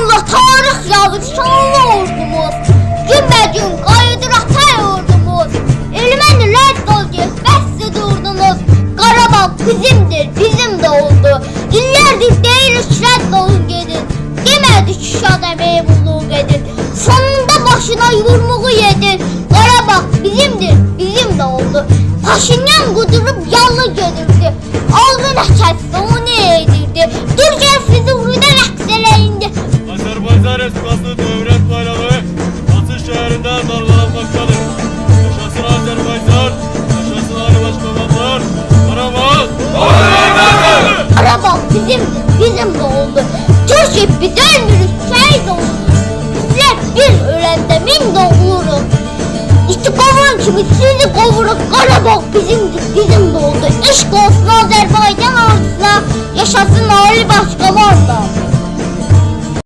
Zamanla tarih yazır şanlı ordumuz. Günbegün qayıdır ata ordumuz. Elmeni rədd oldu, bəsdir durdunuz. Qarabağ bizimdir, bizim de oldu. İllərdir deyirik rədd olun gedin. Demədik Şuşada memurluq edin. Sonunda başına yumruğu yedin. Qarabağ bizimdir, bizim de oldu. Paşinyan qudurup Respublikası Devlet Bayrağı Batı şehrinde dalgalanmaktadır. Yaşasın Azerbaycan, yaşasın Ali Başkomandan, Karabağ, Qarabağ bizimdir, bizim de oldu. Türkiye biz ölmürüz, şehit oluruz. Bizler bir öləndə min doğuluruz. İşte qovurun kimi sizi qovuruz. Qarabağ bizimdir, bizim de oldu. İşq olsun Azərbaycan ordusuna, yaşasın.